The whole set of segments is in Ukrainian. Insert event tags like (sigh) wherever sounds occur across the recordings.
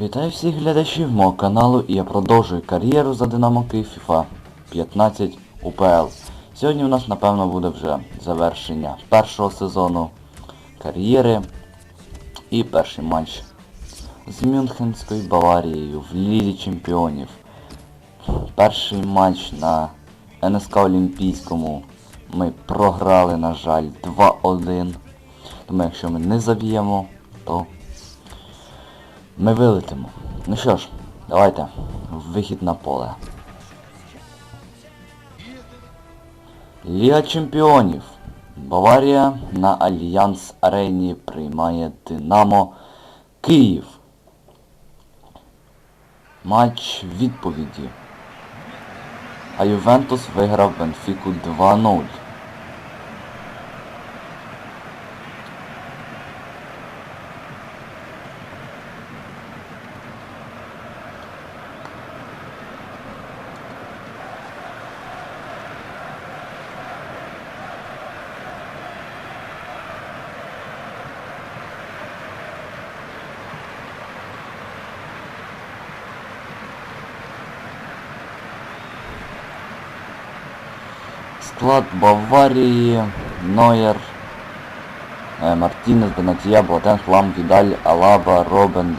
Вітаю всіх глядачів мого каналу і я продовжую кар'єру за Динамо Київ FIFA 15 УПЛ. Сьогодні у нас напевно буде вже завершення першого сезону кар'єри і перший матч з Мюнхенською Баварією в Лізі Чемпіонів. Перший матч на НСК Олімпійському ми програли, на жаль, 2-1. Тому якщо ми не заб'ємо, то ми вилетимо. Ну що ж, давайте. Вихід на поле. Ліга Чемпіонів. Баварія на Альянс Арені приймає Динамо Київ. Матч відповіді. А Ювентус виграв Бенфіку 2-0. Склад Баварії, Нойер, е, Мартінес, Бенатія, Ботен, Хлам, Відаль, Алаба, Робен,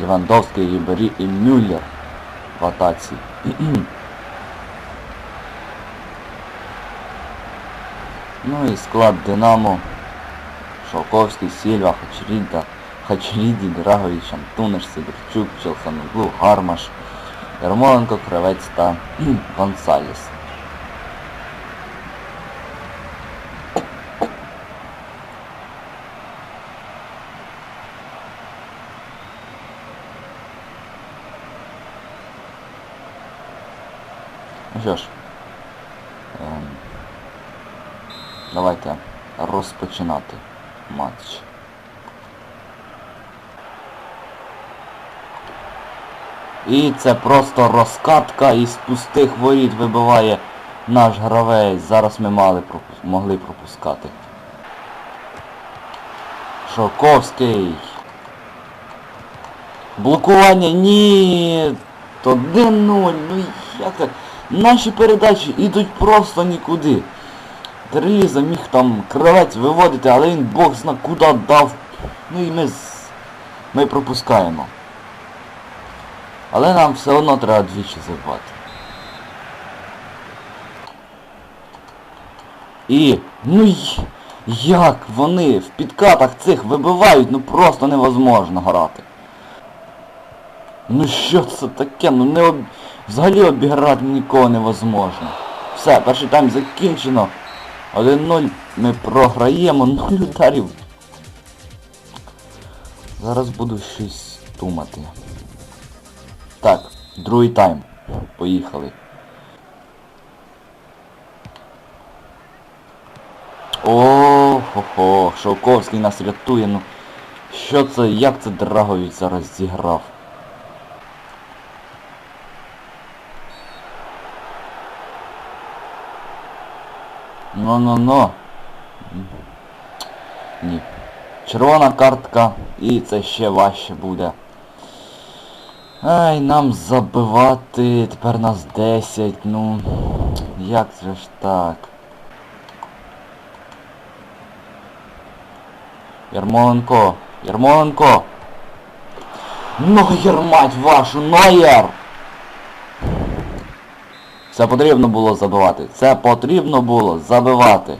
Левандовський, Рібері і Мюллер в атаці. (clears throat) ну і склад Динамо, Шовковський, Сільва, Хачріда, Хачріді, Драгович, Антунеш, Сидорчук, Челханоглу, Гармаш, Ярмоленко, Кравець та (clears throat) Гонсаліс. Ну що ж, ем, давайте розпочинати матч. І це просто розкатка із пустих воріт вибиває наш гравець. Зараз ми мали пропу- могли пропускати. Шоковський. Блокування, ні. То 1-0. Ну як так? Наші передачі йдуть просто нікуди. Треліза міг там кравець виводити, але він бог зна куди дав. Ну і ми ми пропускаємо. Але нам все одно треба двічі забивати. І, ну й- як вони в підкатах цих вибивають, ну просто невозможно грати. Ну що це таке? Ну не об... взагалі обіграти нікого невозможно. Все, перший тайм закінчено. 1-0 ми програємо, (laughs) 0 ударів. Зараз буду щось думати. Так, другий тайм. Поїхали. О, хо хо Шовковський нас рятує, ну. Що це, як це Драгович зараз зіграв? Ну-ну-ну. Ні. Червона картка і це ще важче буде. Ай, нам забивати, тепер нас 10, ну як же ж так? Ярмоленко, Ярмоленко! Нойер, мать вашу, Нойер! Це потрібно було забивати. Це потрібно було забивати.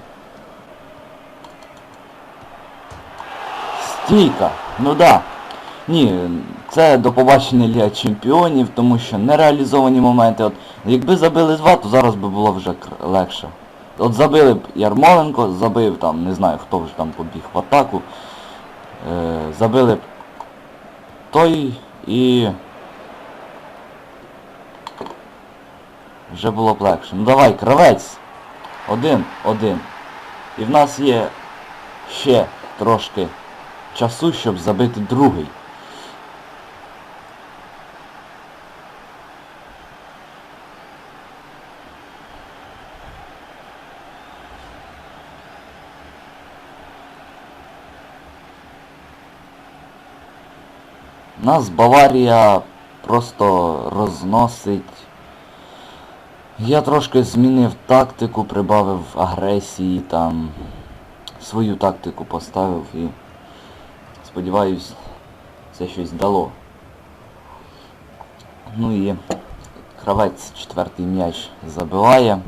Стійка. Ну да. Ні, це до побачення Ліга Чемпіонів, тому що нереалізовані моменти. От, якби забили два, то зараз би було вже легше. От забили б Ярмоленко, забив там, не знаю хто вже там побіг в атаку. Е, забили б той і... Вже було б легше. Ну давай, кравець. Один, один. І в нас є ще трошки часу, щоб забити другий. Нас Баварія просто розносить. Я трошки змінив тактику, прибавив агресії там. Свою тактику поставив і сподіваюсь це щось дало. Ну і Кравець четвертий м'яч забиває.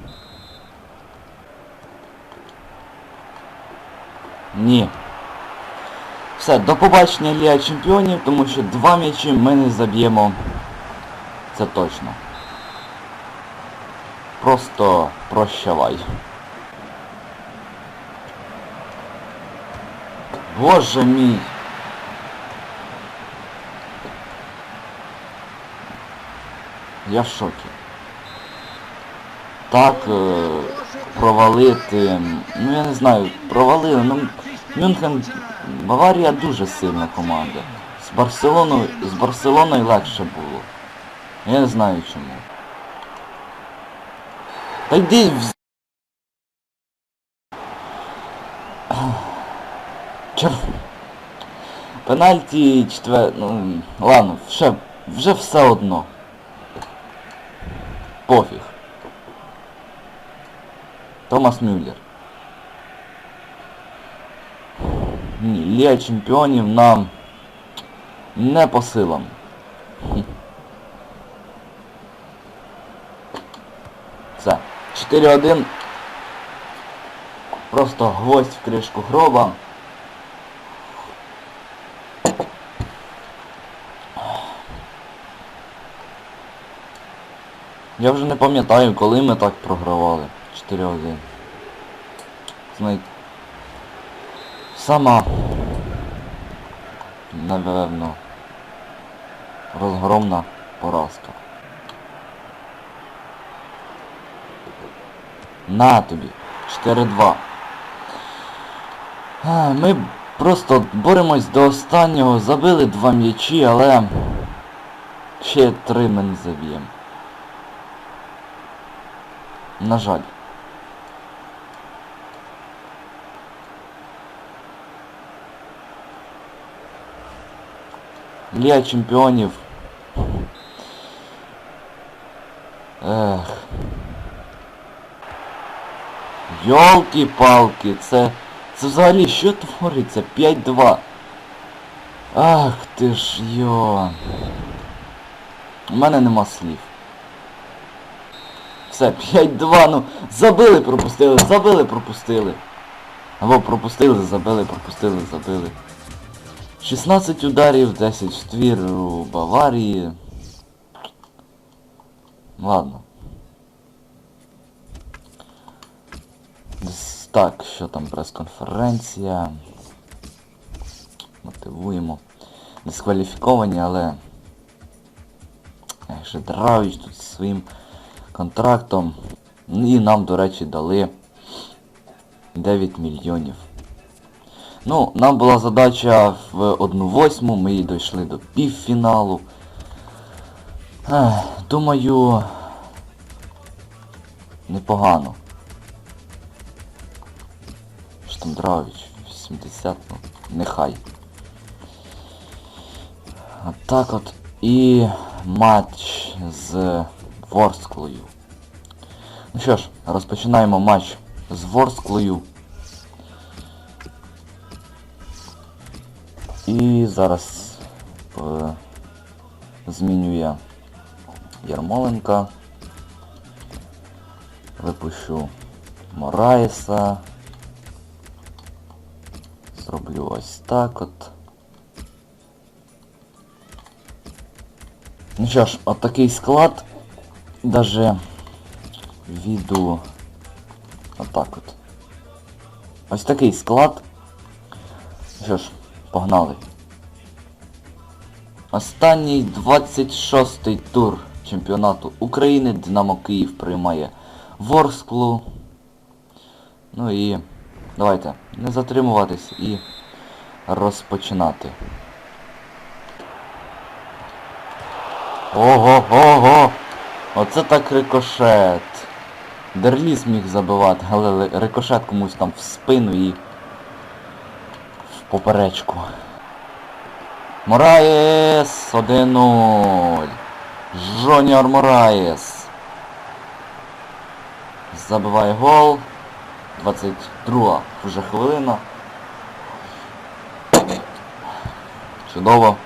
Ні. Все, до побачення Ліга Чемпіонів, тому що два м'ячі ми не заб'ємо. Це точно. Просто прощавай. Боже мій! Я в шокі. Так е, провалити. Ну я не знаю, провалили. Ну Мюнхен, Баварія дуже сильна команда. З Барселоною, з Барселоною легше було. Я не знаю чому. Та йди в... Чор... Пенальті четвер... Ну, ладно, вже, вже все одно. Пофіг. Томас Мюллер. Ні, Ліга чемпіонів нам не по силам. Хм. Все. 4-1. Просто гвоздь в кришку гроба. Я вже не пам'ятаю, коли ми так програвали. 4-1. Знаєте. Сама. Напевно. Розгромна поразка. На тобі. 4-2. Ми просто боремось до останнього, забили два м'ячі, але ще три ми не заб'ємо. На жаль. Ліга чемпіонів. Йолки-палки, це... Це взагалі що твориться? 5-2. Ах ти ж йо. У мене нема слів. Все, 5-2, ну забили, пропустили, забили, пропустили. Або пропустили, забили, пропустили, забили. 16 ударів, 10 ствір у Баварії. Ладно. Так, що там прес-конференція. Мотивуємо. Дискваліфіковані, але... Ех, Дравіч тут зі своїм контрактом. І нам, до речі, дали 9 мільйонів. Ну, нам була задача в 1-8, ми її дійшли до півфіналу. Думаю, непогано. Штандравич, 80, ну, нехай. А так от і матч з Ворсклою. Ну що ж, розпочинаємо матч з Ворсклою. І зараз е, зміню Ярмоленка. Випущу Мораєса. Зроблю ось так от. Ну що ж, от такий склад. Даже віду отак от. Ось такий склад. Що ж, погнали. Останній 26-й тур чемпіонату України Динамо Київ приймає Ворсклу. Ну і давайте не затримуватись і розпочинати. Ого, ого! Оце так рикошет. Дерліс міг забивати, але рикошет комусь там в спину і в поперечку. Мораєс 1-0. Жоніор Мораєс. Забиває гол. 22 вже хвилина. Чудово.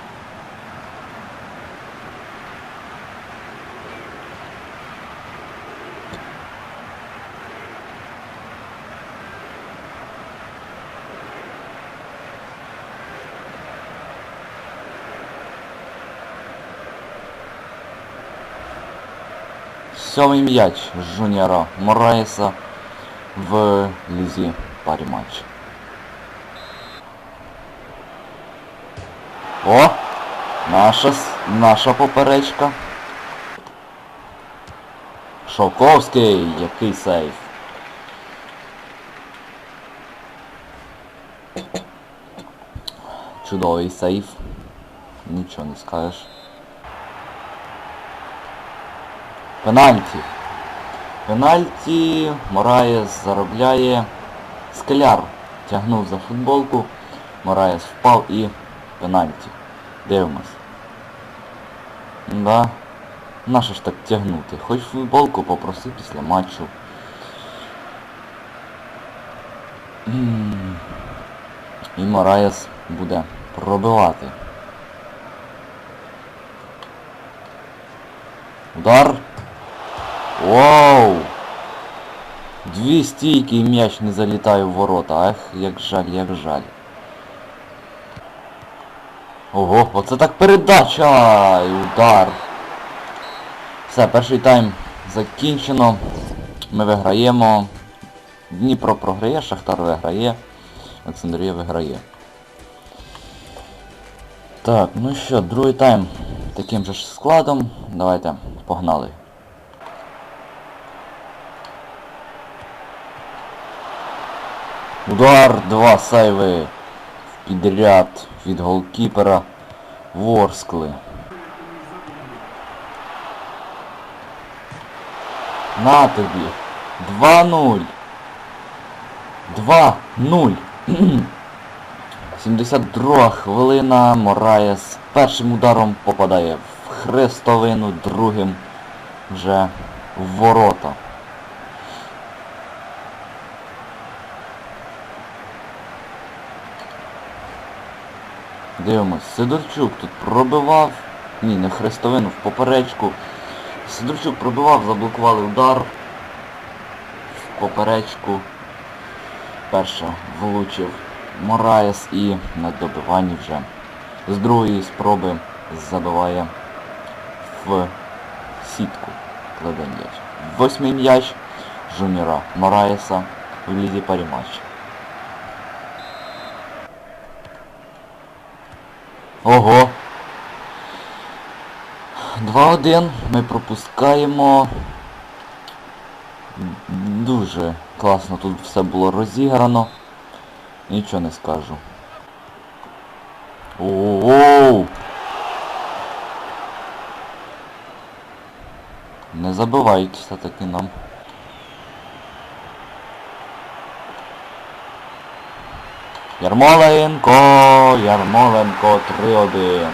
Сьомий м'яч Жуніора Мораєса в лізі парі матч. О! Наша, наша поперечка. Шовковський, який сейф. Чудовий сейф. Нічого не скажеш. Пенальті. Пенальті Мораєс заробляє. Скляр тягнув за футболку. Мораєс впав і пенальті. Дивимось. Да. Нащо ж так тягнути? Хоч футболку попроси після матчу. І Мораєс буде пробивати. Удар. Воу! Дві стійки і м'яч не залітає в ворота. Ах, як жаль, як жаль. Ого, оце так передача! І удар. Все, перший тайм закінчено. Ми виграємо. Дніпро програє, Шахтар виграє. Олександрія виграє. Так, ну що, другий тайм таким же ж складом. Давайте, погнали. Удар, два сейви підряд від голкіпера Ворскли. На тобі. 2-0. 2-0. 72 хвилина. Мораєс першим ударом попадає в хрестовину, другим вже в ворота. Дивимось, Сидорчук тут пробивав. Ні, не хрестовину, в поперечку. Сидорчук пробивав, заблокували удар. В поперечку. Перша влучив Мораєс і на добиванні вже з другої спроби забиває в сітку. Кладе м'яч. Восьмий м'яч Жуніора Мораєса в лізі парі матч. Ого! 2-1 ми пропускаємо. Дуже класно тут все було розіграно. Нічого не скажу. Оу! Не забивають все-таки нам. Ярмоленко! Ярмоленко 3-1.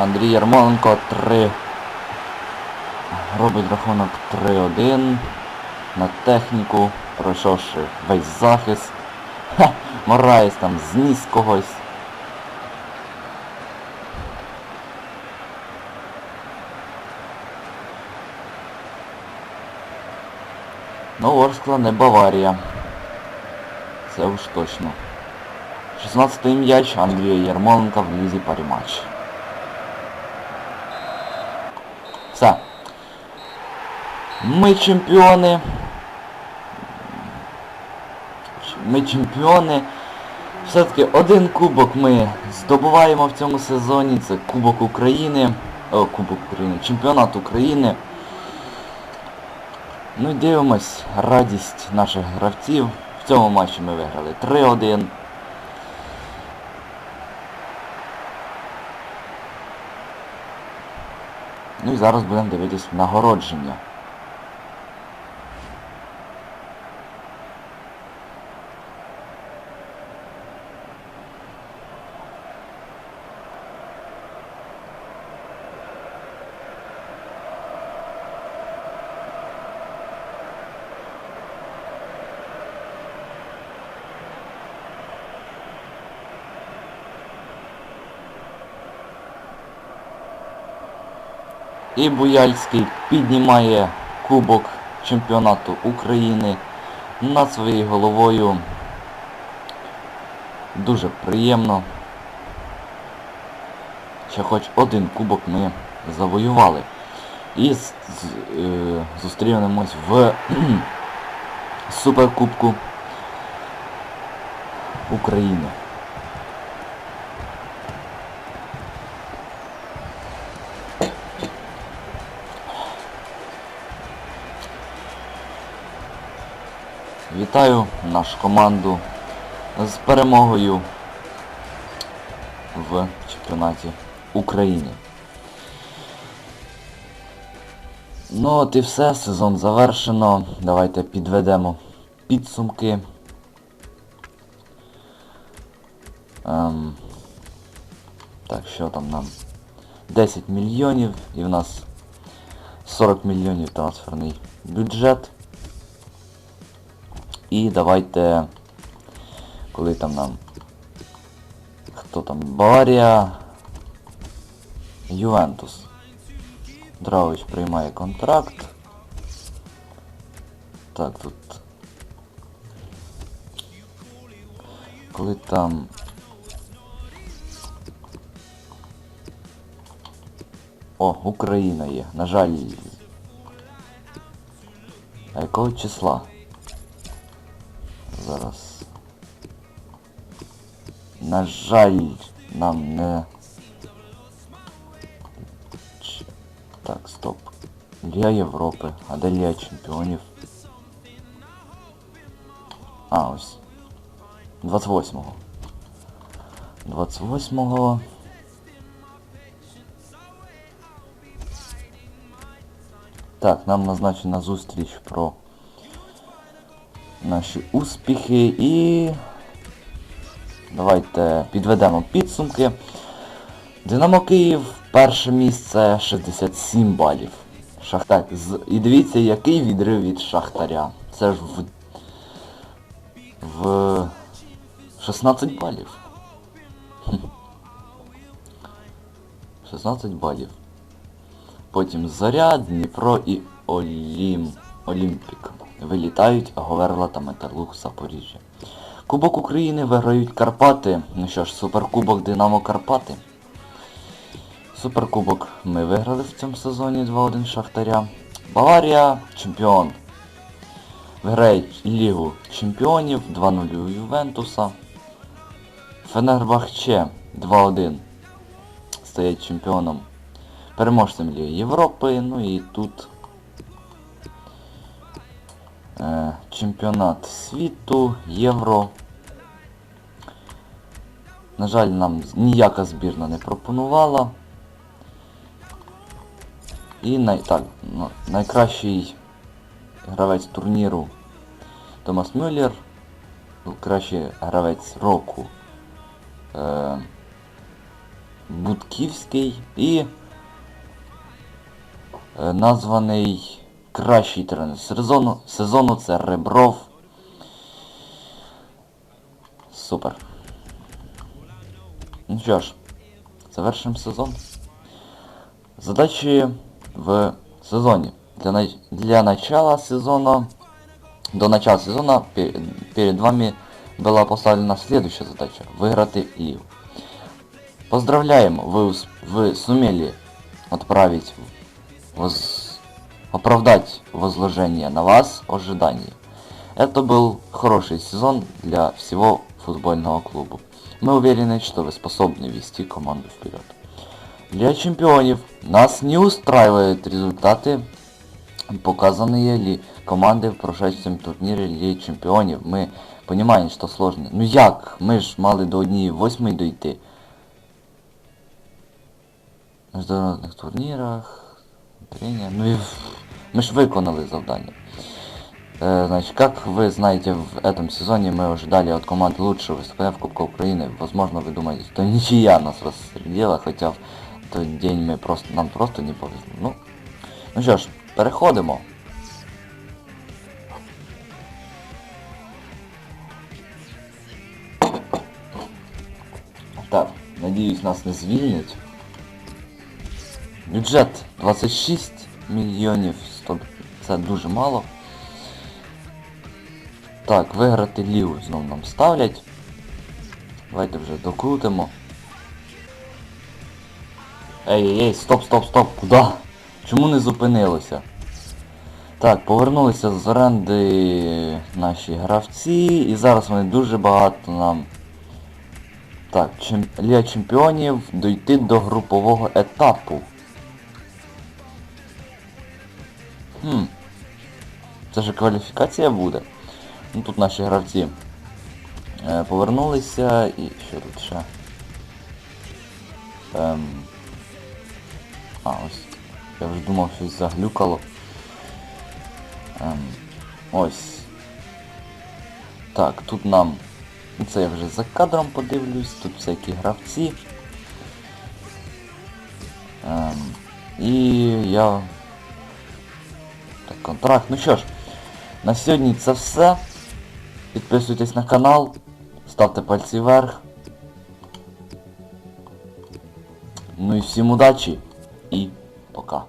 Андрій Ярмоленко 3. Робить рахунок 3-1. На техніку, пройшовши весь захист. Ха! Мораєс там зніс когось. Ну, Ворскла не Баварія. Це уж точно. 16-й м'яч Андрія Ярмоленка в лізі парі матч. Все. Ми чемпіони. Ми чемпіони. Все-таки один кубок ми здобуваємо в цьому сезоні. Це Кубок України. О, Кубок України. Чемпіонат України. Ну і дивимось радість наших гравців. В цьому матчі ми виграли 3-1. Ну і зараз будемо дивитись нагородження. І Буяльський піднімає Кубок чемпіонату України над своєю головою. Дуже приємно. Ще хоч один кубок ми завоювали. І з, е, зустрінемось в (clears throat) Суперкубку України. Вітаю нашу команду з перемогою в чемпіонаті України. Ну от і все, сезон завершено. Давайте підведемо підсумки. Ем, так, що там нам? 10 мільйонів і в нас 40 мільйонів трансферний бюджет. І давайте, коли там нам... Хто там? Баварія... Ювентус. Дравич приймає контракт. Так, тут... Коли там... О, Україна є. На жаль. А якого числа? На жаль, нам не... Ч- Так, стоп. Лія Європи, а де Лія Чемпіонів? А, ось. 28-го. 28-го. Так, нам назначена зустріч про наші успіхи і давайте підведемо підсумки. Динамо Київ перше місце 67 балів. Шахтар. І дивіться, який відрив від Шахтаря. Це ж в... в 16 балів. 16 балів. Потім Заря, Дніпро і Олім... Олімпік. Вилітають Говерла та Металург Запоріжжя. Кубок України виграють Карпати. Ну що ж, суперкубок Динамо Карпати. Суперкубок ми виграли в цьому сезоні 2-1 Шахтаря. Баварія чемпіон. Виграють Лігу чемпіонів 2-0 у Ювентуса. Фенербахче 2-1 стає чемпіоном. Переможцем Ліги Європи. Ну і тут чемпіонат світу, Євро. На жаль, нам ніяка збірна не пропонувала. І най, так, ну, найкращий гравець турніру Томас Мюллер, кращий гравець року е, Будківський і е, названий кращий тренер сезону, сезону це Ребров. Супер. Ну що ж, завершимо сезон. Задачи в сезоне. Для, для начала сезона, до начала сезона пе- перед вами была поставлена следующая задача. Выиграть Лигу. Поздравляем, вы, вы сумели отправить, воз- оправдать возложение на вас ожидания. Это был хороший сезон для всего футбольного клуба. Мы уверены, что вы способны вести команду вперед. Для чемпионов нас не устраивают результаты, показанные ли команды в прошедшем турнире Ліги Чемпіонів. Ми розуміємо, що сложно. Ну як? Ми ж мали до однієї восьмої дойти. На міжнародних турнірах. тренер, Ну и мы ж выполнили завдание. Э, значит, как вы знаете, в этом сезоне мы ожидали от команд лучшего выступления в Кубке Украины. Возможно, вы думаете, что ничья нас расстрелила, хотя в той день ми просто, нам просто не повезло. Ну, ну що ж, переходимо. Так, надіюсь, нас не звільнять. Бюджет 26 мільйонів. Це дуже мало. Так, виграти лігу знов нам ставлять. Давайте вже докрутимо. Ей, ей, ей, стоп, стоп, стоп, куди? Чому не зупинилося? Так, повернулися з оренди наші гравці, і зараз вони дуже багато нам. Так, чем... Ліга Чемпіонів дойти до групового етапу. Хм. Це ж кваліфікація буде. Ну тут наші гравці е, повернулися і що тут ще? Ем... А, ось. Я вже думав, щось заглюкало. Ем, ось. Так, тут нам... ну, Це я вже за кадром подивлюсь, тут всякі гравці. Ем, і я... Так, контракт. Ну що ж, на сьогодні це все. Підписуйтесь на канал, ставте пальці вверх. Ну і всім удачі і пока.